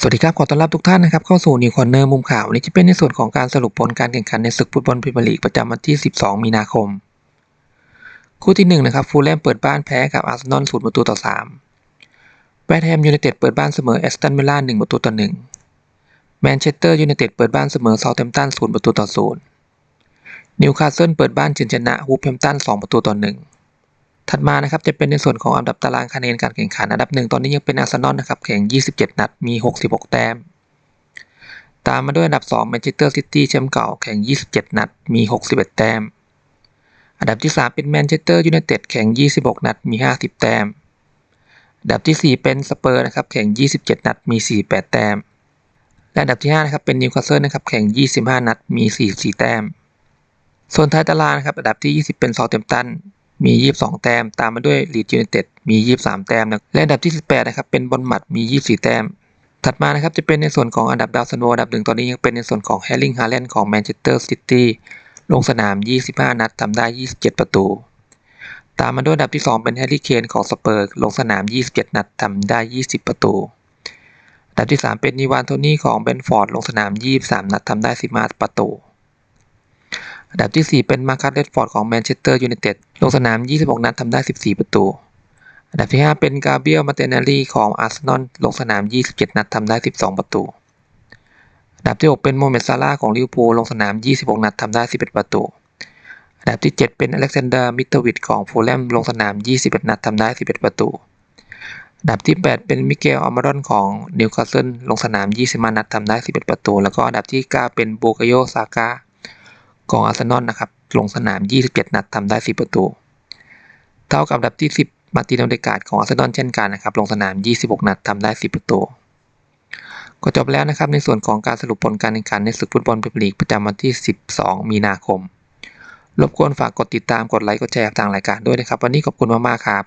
สวัสดีครับ ขอต้อนรับทุกท่านนะครับเข้าสู่นิวคอนเนอร์มุมข่าววันนี้จะเป็นในส่วนของการสรุปผลการแข่งขันในศึกฟุตบอลพรีเมียร์ลีกประจำวันที่ 12 มีนาคม คู่ที่1นะครับฟูลแลมเปิดบ้านแพ้กับอาร์เซนอล0ประตูต่อ 3 แวตแฮมยูไนเต็ดเปิดบ้านเสมอแอสตันวิลล่า1ประตูต่อ 1 แมนเชสเตอร์ยูไนเต็ดเปิดบ้านเสมอเซาท์แฮมป์ตัน0ประตูต่อ 0 นิวคาสเซิลเปิดบ้านเฉือนชนะวูฟแฮมป์ตัน2ประตูต่อ 1 ถัดมานะครับจะเป็นในส่วนของอันดับตารางคะแนนการแข่งขันอันดับหนึ่งตอนนี้ยังเป็นอาร์เซนอลนะครับแข่ง 27 นัดมี 66 แต้ม ตามมาด้วยอันดับ2แมนเชสเตอร์ซิตี้แชมป์เก่าแข่ง 27 นัดมี 61 แต้ม อันดับที่ 3 เป็นแมนเชสเตอร์ยูไนเต็ดแข่ง 26 นัดมี 50 แต้ม อันดับที่ 4 เป็นสเปอร์นะครับแข่ง 27 นัดมี 48 แต้ม และอันดับที่5นะครับเป็นนิวคาสเซิลนะครับแข่ง 25 นัดมี 44 แต้ม ส่วนท้ายตารางนะครับอันดับที่ 20 เป็นซาท์แฮมป์ตัน มี 22 แต้ม ตามมาด้วยลีดยูไนเต็ดมี 23 แต้มนะและอันดับที่ 18 นะครับ เป็นบอลหมัดมี 24 แต้ม ถัดมานะครับ จะเป็นในส่วนของอันดับดาวซันโวอันดับหนึ่งตอนนี้ยังเป็นในส่วนของแฮร์ริงฮาแลนด์ของแมนเชสเตอร์ซิตี้ลงสนาม 25 นัดทำได้ 27 ประตู ตามมาด้วยอันดับที่ 2 เป็นแฮร์รี่เคนของสเปอร์ ลงสนาม 27 นัดทำได้ 20 ประตู อันดับที่ 3 เป็นนิวานโทนี่ของเบนฟอร์ด ลงสนาม 23 นัดทำได้ 15 ประตู อันดับที่ 4 เป็นมาร์คัสเรดฟอร์ดของแมนเชสเตอร์ยูไนเต็ดลงสนาม 26 นัดทำได้ 14 ประตู อันดับที่ 5 เป็นกาเบียลมาเตนารีของอาร์เซนอลลงสนาม 27 นัดทำได้ 12 ประตู อันดับที่ 6 เป็นโมเมดซาร่าของลิเวอร์พูลลงสนาม 26 นัดทำได้ 11 ประตู อันดับที่ 7 เป็นอเล็กซานเดอร์มิเตอร์วิดของฟูลแลมลงสนาม 21 นัดทำได้ 11 ประตูอันดับที่ 8 เป็นมิเกลอัลมารอนของนิวคาสเซิลลงสนาม25นัดทำได้ 11 ประตู แล้วก็อันดับที่ 9 เป็นบูกาโยซาก้า ของอาร์เซนอลนะครับ ลงสนาม 27 นัดทำได้ 10 ประตู เท่ากับอันดับที่ 10 มาร์ตินอเดกาดของอาร์เซนอลเช่นกันนะครับ ลงสนาม 26 นัดทำได้ 10 ประตูก็จบแล้วนะครับในส่วนของการสรุปผลการแข่งขันในศึกฟุตบอลพรีเมียร์ลีกประจำวันที่ 12 มีนาคม รบกวนฝากกดติดตามกดไลค์กดแชร์ทางรายการด้วยนะครับ วันนี้ขอบคุณมากๆครับ